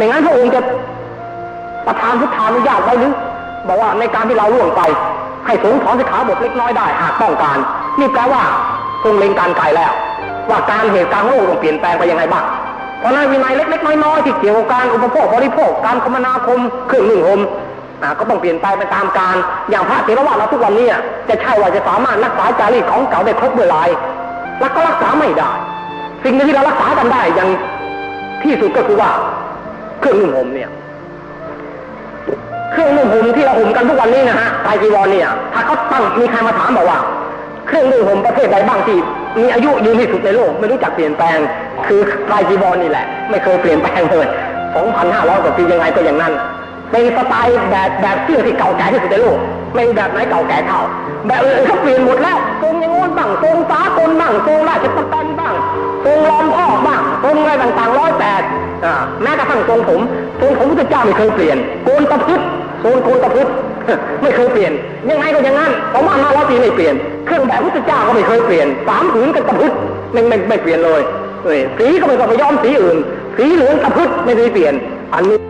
ไม่งั้นพระองค์จะประทานพุทธานุญาตไว้หรือบอกว่าในการที่เราล่วงไป ให้สงฆ์ถอนสิขาบทเล็กน้อยได้หากต้องการ นี่แปลว่าทรงเล็งการไกลแล้ว ว่าการเหตุการณ์โลกต้องเปลี่ยนแปลงไปยังไงบ้างเพราะในวินัยเล็ก ๆ น้อยๆที่เกี่ยวกับการอุปโภคบริโภคการคมนาคมเครื่องนึ่งห่มอ่าก็ต้องเปลี่ยนไปไปตามการ อย่างพระเถรวาทเราทุกวันนี้จะใช่ว่าจะสามารถรักษาจารีตของเก่าได้ครบเมื่อไรแล้วก็รักษาไม่ได้ สิ่งหนึ่งที่เรารักษากันได้อย่างที่สุดก็คือว่า เครื่องนุ่งห่มเนี่ย เครื่องนุ่งห่มที่เราห่มกันทุกวันนี้นะฮะไตรจีวรเนี่ย ถ้าเขาตั้งมีใครมาถามบอกว่า เครื่องนุ่งห่มประเภทใดบ้างที่มีอายุยืนที่สุดในโลก ไม่รู้จักเปลี่ยนแปลง คือไตรจีวรนี่แหละ ไม่เคยเปลี่ยนแปลงเลย2,500กว่าปียังไงก็อย่างนั้นเป็นสไตล์แบบแบบเสื้อที่เก่าแก่ที่สุดในโลกไม่แบบไหนเก่าแก่เท่า แบบอื่นเขาเปลี่ยนหมดแล้วทรงยังโน้นบ้างทรงสากลบ้างทรงราชประกันบ้างทรงล้อมพ่อบ้างทรงอะไรต่างๆ แปดอ่าแม้กระทั่งทรงผมทรงผมพระเจ้าไม่เคยเปลี่ยนโกนตะพุดทรงโกนตะพุดไม่เคยเปลี่ยน ยังไงก็อย่างนั้นผมว่าห้าร้อยปีไม่เปลี่ยน เครื่องแบบพระเจ้าก็ไม่เคยเปลี่ยนสามผืนกันตะพุดไม่ไม่ไม่เปลี่ยนเลยสีก็ไม่ต้องไปย้อมสีอื่น สีเหลืองตะพุดไม่เคยเปลี่ยน อันนี้